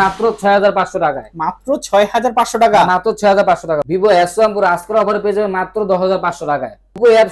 মাত্র ছয় হাজার পাঁচশো টাকায়। মাত্র ছয় হাজার পাঁচশো টাকা? মাত্র ছয় হাজার পাঁচশো টাকা। ভিভো এস ওয়ান পুরো আজকের অফারে পেয়ে যাবেন মাত্র দশ হাজার পাঁচশো টাকায়।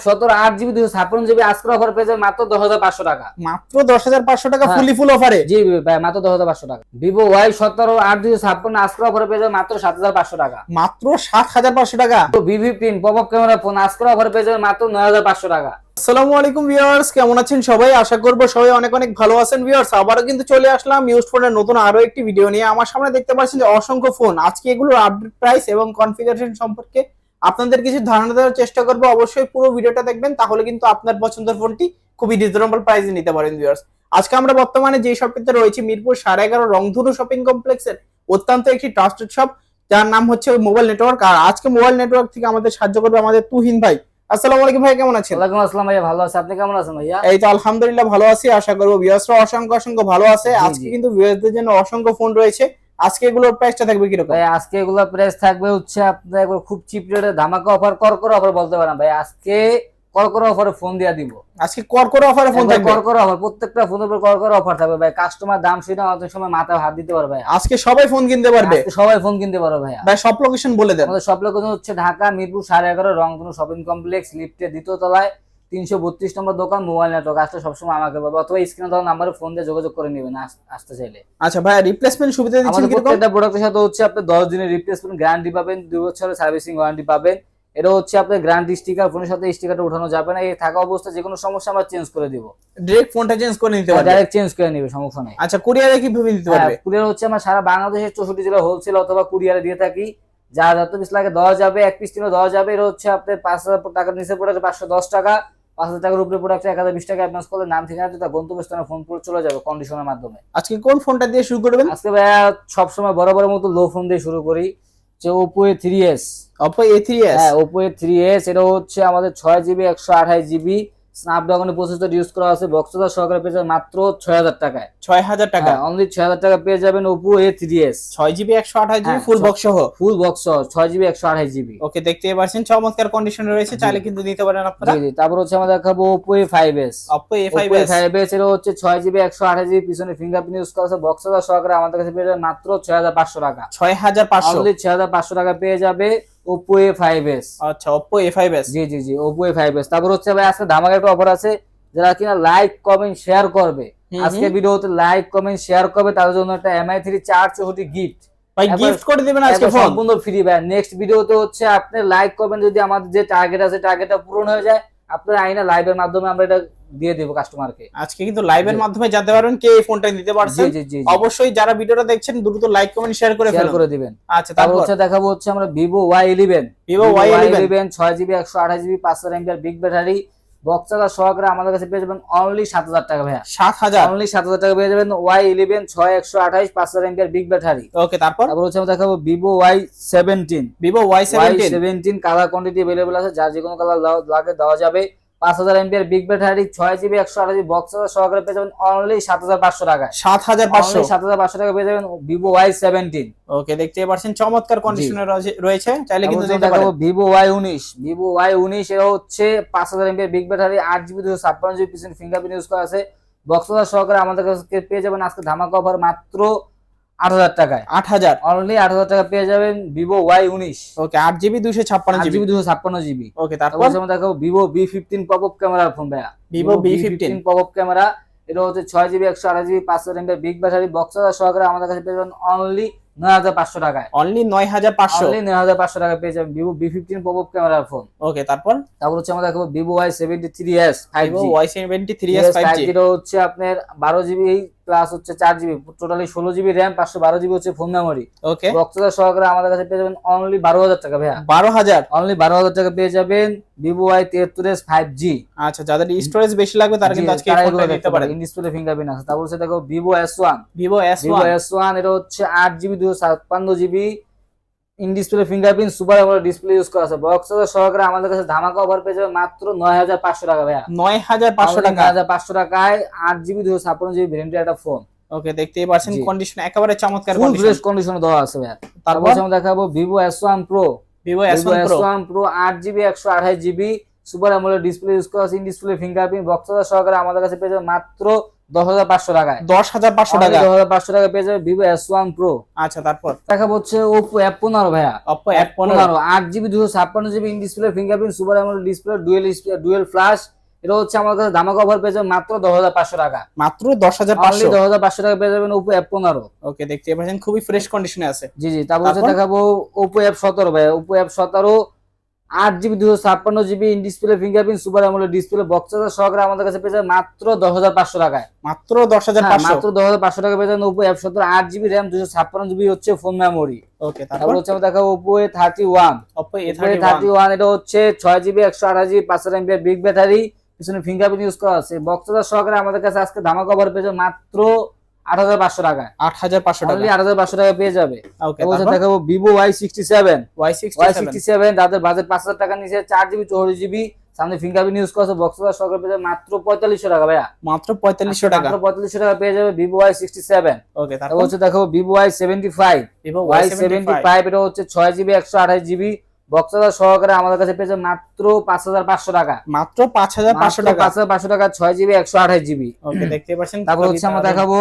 সতেরো আট জিবি দুশো ছাপ্পান্ন জিবি আজকের অফারে পেয়ে মাত্র দশ হাজার পাঁচশো টাকা। মাত্র দশ হাজার পাঁচশো টাকা হ্যাঁ। ফুলি ফুল অফারে? জি ভাই মাত্র দশ হাজার পাঁচশো টাকা। ভিভো ওয়াই সতেরো আট দুশো ছাপ্পান্ন আজকের অফারে মাত্র সাত হাজার পাঁচশো টাকা। মাত্র সাত হাজার পাঁচশো টাকা? V fifteen pop camera phone আজকের অফারে পেয়ে মাত্র নয় হাজার পাঁচশো টাকা। আসসালামু আলাইকুম ভিউয়ার্স, কেমন আছেন সবাই? আশা করব সবাই অনেক অনেক ভালো আছেন ভিউয়ার্স। আবারও কিন্তু চলে আসলাম ইউজ ফোনের নতুন আরও একটি ভিডিও নিয়ে। আমার সামনে দেখতে পাচ্ছেন যে অসংখ্য ফোন আজকে এগুলোর আপডেট প্রাইস এবং কনফিগারেশন সম্পর্কে আপনাদের কিছু ধারণা দেওয়ার চেষ্টা করব। অবশ্যই পুরো ভিডিওটা দেখবেন, তাহলে কিন্তু আপনার পছন্দের ফোনটি খুবই রিজনেবল প্রাইসে নিতে পারেন ভিউয়ার্স। আজকে আমরা বর্তমানে যে শপটিতে রয়েছি, মিরপুর সাড়ে এগারো রংধনু শপিং কমপ্লেক্সের অত্যন্ত একটি ট্রাস্টেড শপ যার নাম হচ্ছে মোবাইল নেটওয়ার্ক আর আজকে মোবাইল নেটওয়ার্ক থেকে আমাদের সাহায্য করবে আমাদের তুহিন ভাই। আসসালামু আলাইকুম ভাই কেমন আছেন? ওয়ালাইকুম আসসালাম ভাইয়া ভালো আছে। আপনি কেমন আছেন ভাইয়া? এই তো আলহামদুলিল্লাহ ভালো আছি আশা করব ভিউয়ার্সরা অসংখ্য অসংখ্য ভালো আছে। আজকে কিন্তু ভিউয়ার্সদের জন্য অসংখ্য ফোন রয়েছে। আজকে এগুলোর প্রাইসটা থাকবে কীরকম? ভাই আজকে এগুলো প্রাইস থাকবে হচ্ছে আপনার খুব চিপ রেটে ধামাকা অফার কর অফার বলতে পারেন ভাই আজকে কর অফারে ফোন দিয়া দিব। আজকে অফারে ফোন থাকবে? অফার প্রত্যেকটা ফোনের উপর অফার থাকবে ভাই। কাস্টমার দাম শুনে অনেক সময় মাথায় হাত দিতে পারবে ভাই আজকে সবাই ফোন কিনতে পারবে? সবাই ফোন কিনতে পারবে ভাইয়া। ভাই সব লোকেশন বলে দেন। আমাদের সব লোকেশন হচ্ছে ঢাকা মিরপুর সাড়ে এগারো রংধনু শপিং কমপ্লেক্স লিফটের দ্বিতীয় তলায় তিনশো বত্রিশ নম্বর দোকান মোবাইল নেটওয়ার্ক আসলে সবসময় আমাকে অথবা স্ক্রিনে দেওয়া নাম্বারে ফোন দিয়ে যোগাযোগ করে নেবেন আস- আসতে চাইলে। আচ্ছা ভাই রিপ্লেসমেন্ট সুবিধা দিচ্ছেন প্রত্যেকটা প্রোডাক্টের সাথে হচ্ছে আপনি দশ দিনের রিপ্লেসমেন্ট গ্যারান্টি পাবেন দুই বছরের সার্ভিসিং ওয়ারেন্টি পাবেন। এটা হচ্ছে আপনার গ্যারান্টি স্টিকার ফোনের সাথে স্টিকারটা উঠানো যাবে না। এই থাকা অবস্থা যে কোনো সমস্যা আমরা চেঞ্জ করে দিব। ডিরেক্ট ফোনটা চেঞ্জ করে নিতে পারবে? ডাইরেক্ট চেঞ্জ করে নিবে সমস্যা নেই। আচ্ছা কুরিয়ারে কীভাবে দিতে পারবে? কুরিয়ার হচ্ছে আমরা সারা বাংলাদেশের চৌষট্টি জেলা হোলসেল অথবা কুরিয়ারে দিয়ে থাকি। যা যত পিস লাগে দেওয়া যাবে এক পিস কিলো দেওয়া যাবে। এটা হচ্ছে আপনার পাঁচ হাজার টাকার নিচে পড়ে পাঁচশো দশ টাকা। পাঁচ হাজার টাকার উপরে প্রোডাক্ট এক হাজার বিশ টাকা অ্যাডভান্স করলে নাম ঠিকানা তার গন্তব্যস্থানে ফোন করে চলে যাবে কন্ডিশনের মাধ্যমে। আজকে কোন ফোনটা দিয়ে শুরু করবেন? আজকে ভাইয়া সবসময় বড় বড় মতো লো ফোন দিয়ে শুরু করি। যে Oppo A three S Oppo A three S হ্যাঁ ওপো এ থ্রি এস এটা হচ্ছে আমাদের ছয় জিবি একশো আঠাশ জিবি স্ন্যাপড্রাগনের প্রসেসর ইউজ করা আছে বক্সদার সহকারে পেয়ে যাবেন মাত্র ছয় হাজার টাকায়। ছয় হাজার টাকা। হ্যাঁ অনলি ছয় হাজার টাকা পেয়ে যাবেন ওপো এ থ্রি এস ছয় জিবি একশো আঠাশ জিবি হ্যাঁ, ফুল বক্স সহ? ফুল বক্স ছয় জিবি একশো আঠাশ জিবি ওকে দেখতে পাচ্ছেন চমৎকার কন্ডিশনে রয়েছে। চাইলে কিন্তু নিতে পারেন আপনারা। জি জি তারপর হচ্ছে আমরা দেখাবো Oppo A five S Oppo Oppo A A5s five S এটা হচ্ছে ছয় জিবি একশো আঠাশ জিবি পিছনে ফিঙ্গারপ্রিন্ট ইউজ করা আছে বক্সদার সহকারে আমাদের কাছে পেয়ে যাবেন মাত্র ছয় হাজার পাঁচশো টাকা। ছয় হাজার পাঁচশো। অনলি ছয় হাজার পাঁচশো টাকা পেয়ে যাবে ওপো এ ফাইভ এস আচ্ছা Oppo A5s জি জি জি ওপো এ ফাইভ এস তারপর হচ্ছে ভাই আজকে ধামাকা একটা অফার আছে যারা কিনা লাইক কমেন্ট শেয়ার করবে। আজকে। ভিডিওতে লাইক কমেন্ট শেয়ার করবে তাদের জন্য একটা এমআই থ্রি চার চৌষট্টি গিফট ভাই গিফট করে দিবেন আজকে ফোন সম্পূর্ণ ফ্রি ভাই। নেক্সট ভিডিওতে হচ্ছে আপনি লাইক কমেন্ট যদি আমাদের যে টার্গেট আছে টার্গেটটা পূরণ হয়ে যায় আপনার আইনা লাইভের মাধ্যমে আমরা এটা দিয়ে দেবো কাস্টমারকে আজকে কিন্তু লাইভের এর মাধ্যমে জানতে পারবেন কে এই ফোনটা নিতে পারছেন অবশ্যই যারা ভিডিওটা দেখছেন দ্রুত লাইক কমেন্ট শেয়ার করে শেয়ার ফেলুন। করে দিবেন। আচ্ছা তারপর? হচ্ছে দেখাবো হচ্ছে আমরা Vivo Y eleven Vivo Y11 eleven ছয় জিবি একশো আঠাশ জিবি পাঁচশো এমবিআর বিগ ব্যাটারি বক্সাদার সহকারে আমাদের কাছে পেয়ে যাবেন অনলি সাত হাজার টাকা ভাইয়া। সাত হাজার? অনলি সাত হাজার টাকা পেয়ে যাবেন ওয়াই ইলেভেন ছয় একশো আঠাশ পাঁচশো এমবিআর বিগ ব্যাটারি ওকে তারপর? তারপর হচ্ছে আমরা দেখাবো Vivo Y seventeen Vivo Y seventeen colour quantity available আছে যার যে কোনো কালার লাগে দেওয়া যাবে। পাঁচ হাজার বিগ ব্যাটারি ছয় জিবি একশো জিবি বক্স সহকারে পেয়ে যাবেন অনলি সাত হাজার পাঁচশো টাকায়। সাত হাজার পাঁচশো? সাত হাজার পাঁচশো টাকা পেয়ে যাবেন ভিভো ওয়াই সেভেন্টিন ওকে দেখতে পাচ্ছেন চমৎকার কন্ডিশনে রয়েছে চাইলে কিন্তু দেখাবো ভিভো ওয়াই উনিশ। ভিভো ওয়াই উনিশ এটা হচ্ছে পাঁচ হাজার বিগ ব্যাটারি আট জিবি দুশো ছাপ্পান্ন জিবি পিছনে ফিঙ্গারপ্রিন্ট ইউজ করা আছে। বক্সদার সহকারে আমাদের কাছে পেয়ে যাবেন আজকে ধামাকা অফার মাত্র আট হাজার টাকায়। আট হাজার। অনলি আট হাজার টাকা পেয়ে যাবেন ভিভো ওয়াই উনিশ। ওকে আট জিবি দুশো ছাপ্পান্ন জিবি জিবি দুশো ছাপ্পান্ন জিবি ওকে তারপর দেখাবো Vivo V fifteen pop up ক্যামেরার ফোন ভাইয়া V15 পপ আপ ক্যামেরা এটা হচ্ছে ছয় জিবি একশো আঠাশ জিবি পাঁচশো এমবিআর বিগ ব্যাটারি বক্সদার সহকারে আমাদের কাছে পেয়ে যাবেন অনলি নয় হাজার পাঁচশো টাকায়। অনলি নয় হাজার পাঁচশো? অনলি নয় হাজার পাঁচশো টাকা পেয়ে যাবেন Vivo V fifteen pop up ক্যামেরার ফোন ওকে তারপর? তারপর হচ্ছে আমরা দেখাবো Vivo Y seventy three S five Y seventy three S five হচ্ছে আপনার বারো জিবি প্লাস হচ্ছে চার জিবি টোটালি ষোলো জিবি র্যাম পাঁচশো বারো জিবি হচ্ছে ফোন মেমোরি ওকে রক্তদার সহকারে আমাদের কাছে পেয়ে যাবেন অনলি বারো হাজার টাকা ভাইয়া। বারো হাজার? অনলি বারো হাজার টাকা পেয়ে যাবেন ভিভো আই তিয়াত্তর এস ফাইভ জি আচ্ছা যাদের স্টোরেজ বেশি লাগবে তারা কিন্তু আজকে ফোনটা নিতে পারেন। ডিসপ্লে ফিঙ্গারপ্রিন্ট আছে। তারপর হচ্ছে দেখো Vivo S one Vivo S Vivo one S one এটা হচ্ছে আট জিবি দুশো ছাপ্পান্ন GB in display fingerprint super AMOLED display use করা আছে। বক্স সহকারে আমাদের কাছে ধামাকা অফার পেয়ে যাবে মাত্র নয় হাজার পাঁচশো টাকা ভাইয়া। নয় হাজার পাঁচশো টাকা। হাজার পাঁচশো টাকায় আট জিবি দুশো ছাপ্পান্ন জিবি ভ্যারিয়েন্টের একটা ফোন ওকে দেখতেই পাচ্ছেন কন্ডিশন একেবারে চমৎকার ফুল কন্ডিশন ফ্রেশ কন্ডিশনে দেওয়া আছে ভাইয়া। তারপর? আমরা দেখাবো Vivo S one pro Vivo S Vivo one pro আট জিবি একশো আঠাশ GB super AMOLED display use করা আছে ইন ডিসপ্লে ফিঙ্গারপ্রিন্ট বক্স সহকারে আমাদের কাছে পেয়ে যাবে মাত্র দশ হাজার পাঁচশো টাকায়। দশ হাজার পাঁচশো টাকা? দশ হাজার পাঁচশো টাকা পেয়ে যাবে ভিভো এস ওয়ান প্রো আচ্ছা তারপর? দেখা হচ্ছে ওপো অ্যাপ পনেরো ভাইয়া। অপো এফ পনেরো। পনেরো আট জিবি দুশো ছাপ্পান্ন GB in display fingerprint super display dual dual flash এটা হচ্ছে আমার কাছে পেয়ে যাবে মাত্র দশ হাজার পাঁচশো টাকা। মাত্র দশ হাজার পাঁচশো? দশ হাজার পাঁচশো টাকা পেয়ে যাবেন ওপো অ্যাপ পনেরো। ওকে দেখতে পাচ্ছেন খুবই ফ্রেশ কন্ডিশনে আছে। জি জি তারপর হচ্ছে দেখাবো ওপো অ্যাপ সতেরো ভাই ওপো অ্যাপ সতেরো আট জিবি দুশো ছাপ্পান্ন GB in display fingerprint super AMOLED display boxer সহকারে আমাদের কাছে পেয়ে যাবে মাত্র দশ হাজার পাঁচশো টাকায়। মাত্র দশ হাজার হ্যাঁ, মাত্র দশ হাজার পাঁচশো টাকা পেয়ে যাবেন ওপো অ্যাপ সতেরো আট জিবি র্যাম দুশো ছাপ্পান্ন জিবি হচ্ছে ফোন মেমোরি ওকে তারপর? হচ্ছে আমরা দেখাবো Oppo A thirty one Oppo A thirty one এটা হচ্ছে ছয় জিবি একশো আঠাশ জিবি পাঁচশো এমবি বিগ ব্যাটারি পিছনে ফিঙ্গারপ্রিন্ট ইউজ করা আছে। বক্সদার সহকারে আমাদের কাছে আজকে ধামা কভার পেয়ে যাবে মাত্র আট হাজার পাঁচশো টাকা আট হাজার পাঁচশো টাকা। আট হাজার পাঁচশো টাকা পেয়ে যাবে। দেখাবো Vivo Y sixty seven Y sixty seven তাদের বাজেট পাঁচ হাজার টাকা নিচে চার জিবি চৌষট্টি জিবি সামনে ফিঙ্গারপ্রিন্ট ইউজ করা আছে বক্সদার পেয়ে যাবে মাত্র পঁয়তাল্লিশশো টাকা ভাইয়া। মাত্র পঁয়তাল্লিশশো টাকা। মাত্র পঁয়তাল্লিশশো টাকা পেয়ে যাবে Vivo Y sixty seven okay তারপর? হচ্ছে দেখো Vivo Y seventy five Vivo Y seventy five এটা হচ্ছে ছয় জিবি একশো আঠাশ জিবি বক্সাদার সহকারে আমাদের কাছে পেয়েছে মাত্র পাঁচ হাজার পাঁচশো টাকা। মাত্র পাঁচ হাজার পাঁচশো টাকা। পাঁচ হাজার পাঁচশো টাকা ছয় জিবি একশো আঠাশ জিবি ওকে দেখতে পাচ্ছেন তারপর হচ্ছে আমরা দেখাবো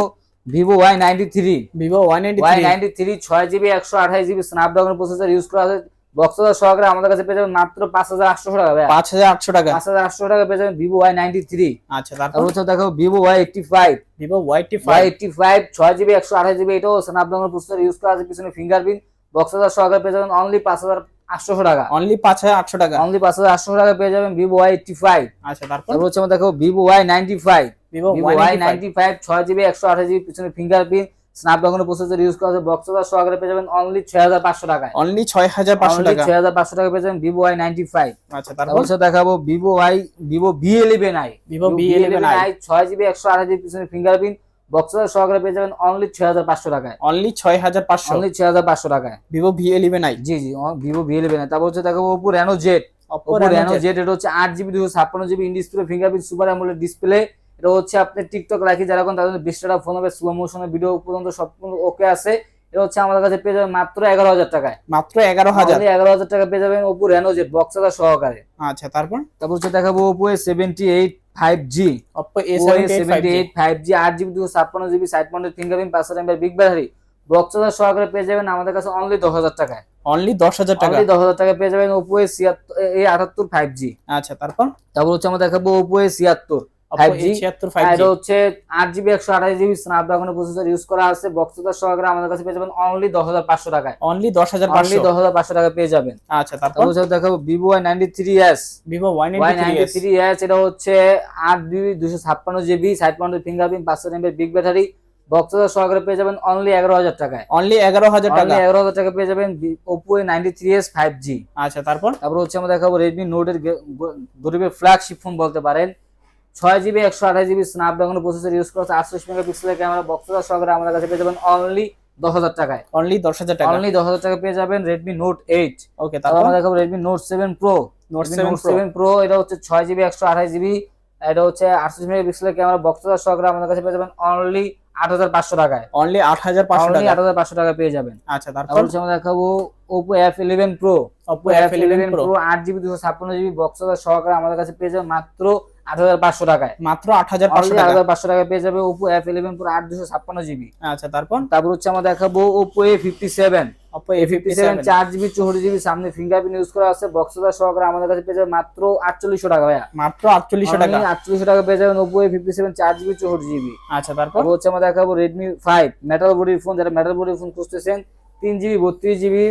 Vivo Y ninety three Vivo Y ninety three ছয় জিবি একশো আঠাশ জিবি স্ন্যাপড্রাগন প্রসেসর ইউজ করা আছে বক্সাদার সহকারে আমাদের কাছে পেয়ে যাবেন মাত্র পাঁচ হাজার আটশো টাকা পাঁচ হাজার আটশো টাকা। পাঁচ হাজার আটশো টাকা পেয়ে যাবেন ভিভো ওয়াই নাইনটি থ্রি আচ্ছা তারপর? হচ্ছে দেখো Vivo Y eighty five Vivo Y five eighty five ছয় জিবি একশো আঠাশ জিবি এটাও স্ন্যাপড্রাগন প্রসেসর ইউজ করা আছে পিছনে ফিঙ্গারপ্রিন্ট বক্সাদার সহকারে পেয়ে যাবেন অনলি পাঁচ হাজার আটশো টাকা। অনলি পাঁচ হাজার আটশো টাকা। অনলি পাঁচ হাজার আটশো টাকা পেয়ে যাবেন আচ্ছা তারপর? হচ্ছে আমরা দেখো পিছনে ফিঙ্গারপ্রিন্ট প্রসেসর ইউজ করা সহকারে পেয়ে যাবেন অনলি ছয় হাজার পাঁচশো টাকায়। অনলি টাকা। পেয়ে যাবেন আচ্ছা তারপর? হচ্ছে দেখাবো পিছনে ফিঙ্গারপ্রিন্ট বক্সাদার সহকারে পেয়ে যাবেন অনলি ছয় হাজার পাঁচশো টাকায়। অনলি ছয় হাজার পাঁচশো? অনলি ছয় হাজার পাঁচশো টাকায়। Vivo V eleven I G G Vivo B eleven I তারপর হচ্ছে দেখাবো Oppo Reno Z Oppo Reno Z এটা হচ্ছে আট জিবি দুশো ছাপ্পান্ন GB in display fingerprint super AMOLED display এটা হচ্ছে আপনি টিকটক রাখি যারা এখন তাদের বিশ টাকা ফোন হবে স্লো মোশনের ভিডিও পর্যন্ত সব ওকে আছে। এটা হচ্ছে আমাদের কাছে পেয়ে যাবেন মাত্র এগারো হাজার টাকায়। মাত্র এগারো হাজার? এগারো হাজার টাকা পেয়ে যাবেন ওপো রেনো জেড বক্সাদার সহকারে। আচ্ছা তারপর? তারপর হচ্ছে দেখাবো Oppo seventy eight five G Oppo A seventy seventy eight five G আট জিবি দুশো ছাপ্পান্ন জিবি সাইড মাউন্টেড ফিঙ্গারপ্রিন্ট পাঁচশো এমবি বিগ ব্যাটারি বক্সাদার সহকারে পেয়ে যাবেন আমাদের কাছে অনলি দশ হাজার টাকায়। অনলি দশ হাজার টাকা? অনলি দশ হাজার টাকা পেয়ে যাবেন ওপো এ ছিয়াত্তর এ আটাত্তর ফাইভ জি আচ্ছা তারপর? তারপর হচ্ছে আমরা দেখাবো ওপো এ ছিয়াত্তর। অপো 5G এ ছিয়াত্তর ফাইভ এটা হচ্ছে আট জিবি একশো আঠাশ জিবি স্ন্যাপড্রাগনের প্রসেসর ইউজ করা আছে। বক্সদার সহকারে আমাদের কাছে পেয়ে যাবেন অনলি দশ হাজার পাঁচশো টাকায়। অনলি দশ হাজার অনলি দশ হাজার পাঁচশো টাকা পেয়ে যাবেন। আচ্ছা তারপর? হচ্ছে দেখাবো Vivo Y ninety three S Vivo Y ninety three S এটা হচ্ছে আট জিবি দুশো ছাপ্পান্ন জিবি সাইড মাউন্টেড ফিঙ্গারপ্রিন্ট পাঁচশো এমবি বিগ ব্যাটারি বক্সদার সহকারে পেয়ে যাবেন অনলি এগারো হাজার টাকায়। অনলি এগারো হাজার টাকা। এগারো হাজার টাকা পেয়ে যাবেন Oppo ninety three S five G আচ্ছা তারপর? তারপর হচ্ছে আমরা দেখাবো রেডমি নোটের গরিবের ফ্ল্যাগশিপ ফোন বলতে পারেন। ছয় জিবি একশো আঠাশ জিবি স্ন্যাপড্রাগন প্রসেসর ইউজ করছে আটশো মেগাপিক্সেলের ক্যামেরা বক্সদার সহকারে আমাদের কাছে পেয়ে যাবেন অনলি দশ হাজার টাকায়। অনলি দশ হাজার টাকা। অনলি দশ হাজার টাকা পেয়ে যাবেন রেডমি নোট এইট ওকে তারপর আমরা দেখাবো Redmi Note seven Pro Note seven Pro এটা হচ্ছে ছয় জিবি একশো আঠাশ জিবি এটা হচ্ছে আটশো মেগাপিক্সেলের ক্যামেরা বক্সদার সহকারে আমাদের কাছে পেয়ে যাবেন অনলি আট হাজার পাঁচশো টাকায়। অনলি আট হাজার পাঁচশো অনলি টাকা আট হাজার পাঁচশো টাকা পেয়ে যাবেন। আচ্ছা তারপর? হচ্ছে আমরা দেখাবো Oppo F eleven Pro Oppo F eleven Pro আট জিবি দুশো ছাপ্পান্ন জিবি বক্সদার সহকারে আমাদের কাছে পেয়ে যাবে মাত্র আট হাজার পাঁচশো টাকায়। মাত্র আট হাজার পাঁচশো আট হাজার পাঁচশো টাকা পেয়ে যাবে ওপো এফ ইলেভেন প্রো আট দুশো ছাপ্পান্ন জিবি। আচ্ছা তারপর? তারপর হচ্ছে আমরা দেখাবো Oppo A fifty seven Oppo A fifty seven চার জিবি চৌষট্টি জিবি সামনে ফিঙ্গারপ্রিন্ট ইউজ করা আছে বক্সদার সহকারে আমাদের কাছে পেয়ে যাবে মাত্র আটচল্লিশশো টাকা ভাইয়া। মাত্র আটচল্লিশশো টাকা। আটচল্লিশশো টাকা পেয়ে যাবেন ওপো এ ফিফটি সেভেন চার জিবি চৌষট্টি জিবি। আচ্ছা তারপর? হচ্ছে আমরা দেখাবো রেডমি ফাইভ মেটাল বডির ফোন যারা মেটাল বডির ফোন খুঁজতেছেন তিন জিবি বত্রিশ জিবি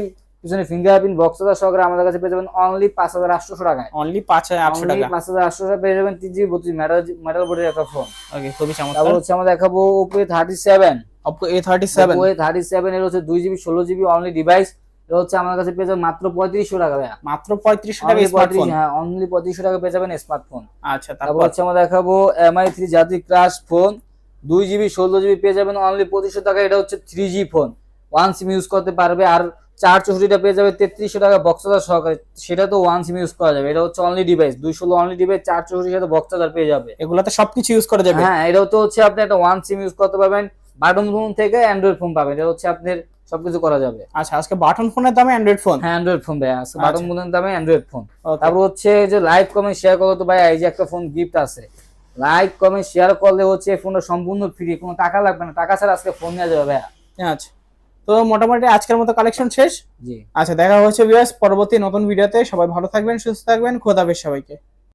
পিছনে ফিঙ্গারপ্রিন্ট বক্স বক্সদার সহকারে আমাদের কাছে পেয়ে যাবেন অনলি পাঁচ হাজার আটশো টাকায়। অনলি পাঁচ হাজার আটশো টাকা। পাঁচ হাজার আটশো টাকা পেয়ে যাবেন তিন জিবি বত্রিশ মেটাল মেটাল বডির একটা ফোন ওকে খুবই তারপর চমৎকার হচ্ছে আমরা দেখাবো Oppo thirty seven Oppo A thirty seven Oppo thirty seven এর হচ্ছে দুই জিবি ষোলো জিবি অনলি ডিভাইস এটা হচ্ছে আমার কাছে পেয়ে যাবেন মাত্র পঁয়ত্রিশশো টাকা ভাইয়া। মাত্র পঁয়ত্রিশশো টাকা স্মার্টফোন হ্যাঁ অনলি পঁয়ত্রিশশো টাকা পেয়ে যাবেন স্মার্টফোন আচ্ছা তারপর? তারপর হচ্ছে আমরা দেখাবো এমআই থ্রি জাতি ক্রাশ ফোন দুই জিবি ষোলো জিবি পেয়ে যাবেন অনলি পঁচিশশো টাকা এটা হচ্ছে three G phone one SIM use করতে পারবে। আর চার চৌষট্টিটা পেয়ে যাবে তেত্রিশশো টাকা বক্সাদার সহকারে। সেটা তো ওয়ান সিম ইউজ করা যাবে। এটা হচ্ছে অনলি ডিভাইস দুই ষোলো অনলি ডিভাইস চার চৌষট্টির সাথে বক্সাদার পেয়ে যাবে। এগুলাতে সবকিছু ইউজ করা যাবে? হ্যাঁ এটাও তো হচ্ছে আপনি একটা ওয়ান সিম ইউজ করতে পারবেন। বাটন ফোন থেকে অ্যান্ড্রয়েড ফোন পাবেন। এটা হচ্ছে আপনার সবকিছু করা যাবে। আচ্ছা আজকে বাটন ফোনের দামে অ্যান্ড্রয়েড ফোন হ্যাঁ অ্যান্ড্রয়েড ফোন দেয় আছে বাটন আচ্ছা। ফোনের দামে অ্যান্ড্রয়েড ফোন তারপর হচ্ছে যে লাইভ কমেন্ট শেয়ার করো তো ভাই এই যে একটা ফোন গিফট আছে। লাইক কমেন্ট শেয়ার করলে হচ্ছে এই ফোনটা সম্পূর্ণ ফ্রি কোনো টাকা লাগবে না। টাকা ছাড়া আজকে ফোন নেওয়া যাবে ভাইয়া। আচ্ছা। তো মোটামুটি আজকের মতো কালেকশন শেষ। জি। আচ্ছা দেখা হচ্ছে ভিউয়ার্স পরবর্তী নতুন ভিডিওতে। সবাই ভালো থাকবেন সুস্থ থাকবেন খোদাফেজ সবাইকে।